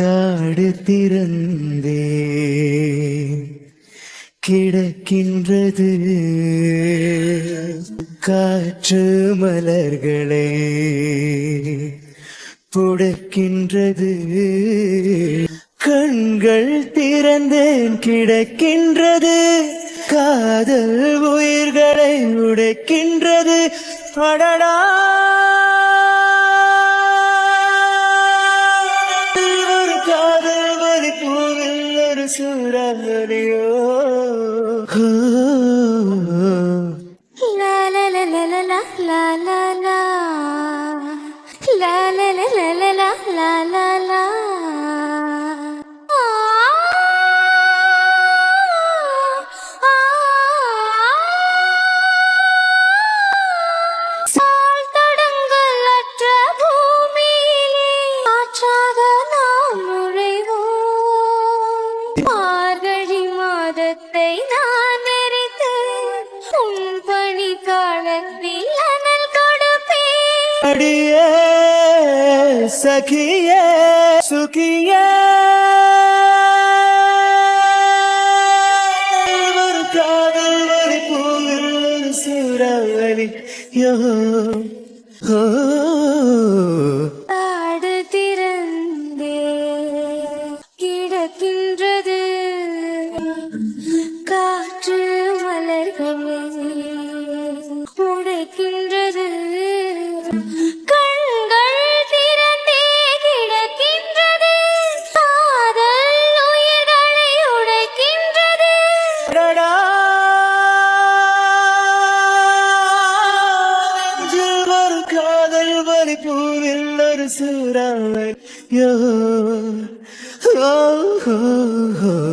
காடு திறந்தே கிடக்கின்றது காற்று மலர்களே. புடக்கின்றது கண்கள் திறந்தேன். கிடக்கின்றது காதல் உயிர்களை உடைக்கின்றது. அடடா! சுரவரியோ சால் தொடங்கல் அற்ற பூமியிலே ஆற்றாக மாதத்தை நான் வெறித்து உன் பணி காலத்தில் அனல் கொடுப்பேன். அடியே சகியே சுகியே. சூறாவளி. யோ காடு திறந்தே கிடக்கின்றது. ഒരു സുരാവൻ യോ ഹോ ഹോ.